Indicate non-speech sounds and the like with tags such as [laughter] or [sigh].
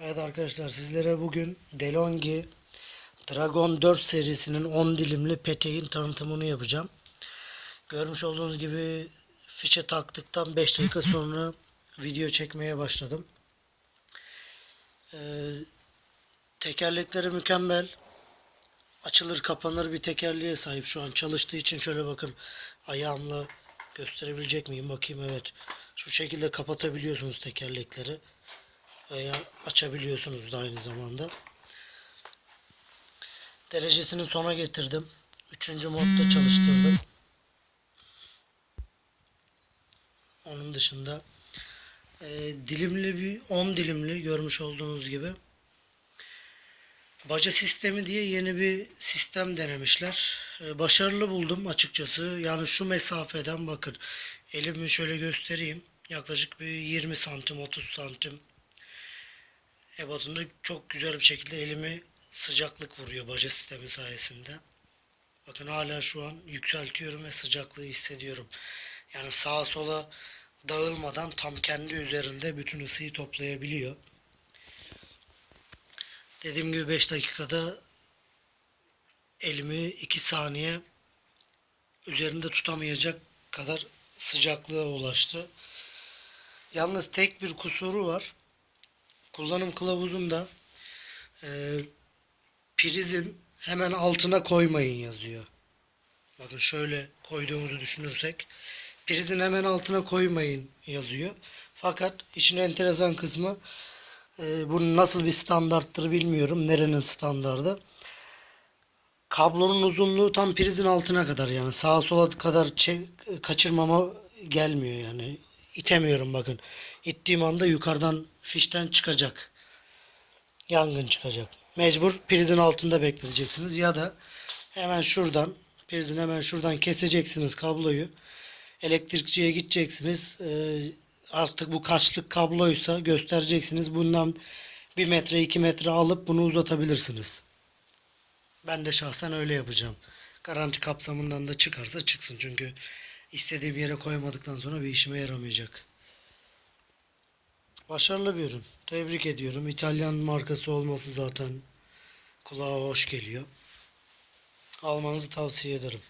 Evet arkadaşlar sizlere bugün DeLonghi Dragon 4 serisinin 10 dilimli peteğin tanıtımını yapacağım. Görmüş olduğunuz gibi fişe taktıktan 5 dakika [laughs] sonra video çekmeye başladım. Ee, tekerlekleri mükemmel. Açılır kapanır bir tekerleğe sahip şu an çalıştığı için şöyle bakın ayağımla gösterebilecek miyim bakayım evet. Şu şekilde kapatabiliyorsunuz tekerlekleri veya açabiliyorsunuz da aynı zamanda. Derecesini sona getirdim. Üçüncü modda çalıştırdım. Onun dışında e, dilimli bir 10 dilimli görmüş olduğunuz gibi. Baca sistemi diye yeni bir sistem denemişler. E, başarılı buldum açıkçası. Yani şu mesafeden bakın. Elimi şöyle göstereyim. Yaklaşık bir 20 santim 30 santim ebatında çok güzel bir şekilde elimi sıcaklık vuruyor baca sistemi sayesinde. Bakın hala şu an yükseltiyorum ve sıcaklığı hissediyorum. Yani sağa sola dağılmadan tam kendi üzerinde bütün ısıyı toplayabiliyor. Dediğim gibi 5 dakikada elimi 2 saniye üzerinde tutamayacak kadar sıcaklığa ulaştı. Yalnız tek bir kusuru var. Kullanım kılavuzunda e, prizin hemen altına koymayın yazıyor. Bakın şöyle koyduğumuzu düşünürsek prizin hemen altına koymayın yazıyor. Fakat işin enteresan kısmı e, bu nasıl bir standarttır bilmiyorum. Nerenin standardı. Kablonun uzunluğu tam prizin altına kadar yani sağa sola kadar kaçırmama gelmiyor yani. İtemiyorum bakın. İttiğim anda yukarıdan fişten çıkacak. Yangın çıkacak. Mecbur prizin altında bekleteceksiniz ya da hemen şuradan prizin hemen şuradan keseceksiniz kabloyu. Elektrikçiye gideceksiniz. Ee, artık bu kaçlık kabloysa göstereceksiniz. Bundan bir metre iki metre alıp bunu uzatabilirsiniz. Ben de şahsen öyle yapacağım. Garanti kapsamından da çıkarsa çıksın. Çünkü istediğim yere koymadıktan sonra bir işime yaramayacak. Başarılı bir ürün. Tebrik ediyorum. İtalyan markası olması zaten kulağa hoş geliyor. Almanızı tavsiye ederim.